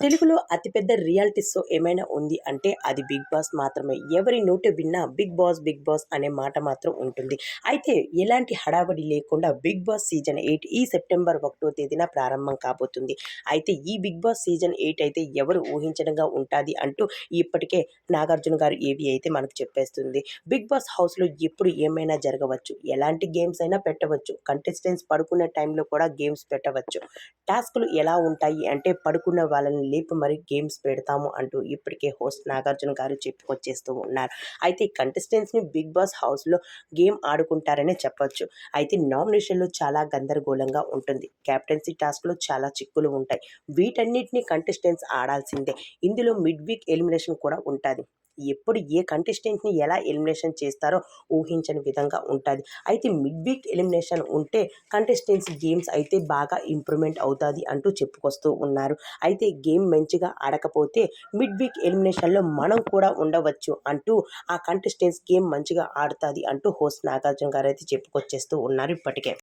తెలుగులో అతిపెద్ద reality show ఏమైనా ఉంది అంటే అది బిగ్ బాస్ మాత్రమే. ఎవరి నోటి విన్నా బిగ్ బాస్ బిగ్ బాస్ అనే మాట మాత్రం ఉంటుంది. అయితే ఎలాంటి హడావడి లేకుండా బిగ్ బాస్ సీజన్ ఎయిట్ ఈ సెప్టెంబర్ ఒకటో తేదీన ప్రారంభం కాబోతుంది. అయితే ఈ బిగ్ బాస్ సీజన్ ఎయిట్ అయితే ఎవరు ఊహించడంగా ఉంటుంది అంటూ ఇప్పటికే నాగార్జున గారు ఏవి అయితే మనకు చెప్పేస్తుంది. బిగ్ బాస్ హౌస్లో ఎప్పుడు ఏమైనా జరగవచ్చు. ఎలాంటి గేమ్స్ అయినా పెట్టవచ్చు. కంటెస్టెంట్స్ పడుకునే టైంలో కూడా గేమ్స్ పెట్టవచ్చు. టాస్క్లు ఎలా ఉంటాయి అంటే పడుకున్న వాళ్ళని లేపి మరి గేమ్స్ పెడతాము అంటూ ఇప్పటికే హోస్ట్ నాగార్జున గారు చెప్పుకొచ్చేస్తూ ఉన్నారు. అయితే కంటెస్టెంట్స్ని బిగ్ బాస్ హౌస్లో గేమ్ ఆడుకుంటారనే చెప్పొచ్చు. అయితే నామినేషన్లో చాలా గందరగోళంగా ఉంటుంది. క్యాప్టెన్సీ టాస్క్లో చాలా చిక్కులు ఉంటాయి. వీటన్నిటిని కంటెస్టెంట్స్ ఆడాల్సిందే. ఇందులో మిడ్ వీక్ ఎలిమినేషన్ కూడా ఉంటుంది. ఎప్పుడు ఏ కంటెస్టెంట్ని ఎలా ఎలిమినేషన్ చేస్తారో ఊహించని విధంగా ఉంటుంది. అయితే మిడ్ వీక్ ఎలిమినేషన్ ఉంటే కంటెస్టెంట్స్ గేమ్స్ అయితే బాగా ఇంప్రూవ్మెంట్ అవుతుంది అంటూ చెప్పుకొస్తూ ఉన్నారు. అయితే గేమ్ మంచిగా ఆడకపోతే మిడ్ వీక్ ఎలిమినేషన్లో మనం కూడా ఉండవచ్చు అంటూ ఆ కంటెస్టెంట్స్ గేమ్ మంచిగా ఆడుతుంది అంటూ హోస్ట్ నాగార్జున గారు అయితే చెప్పుకొచ్చేస్తూ ఉన్నారు ఇప్పటికే.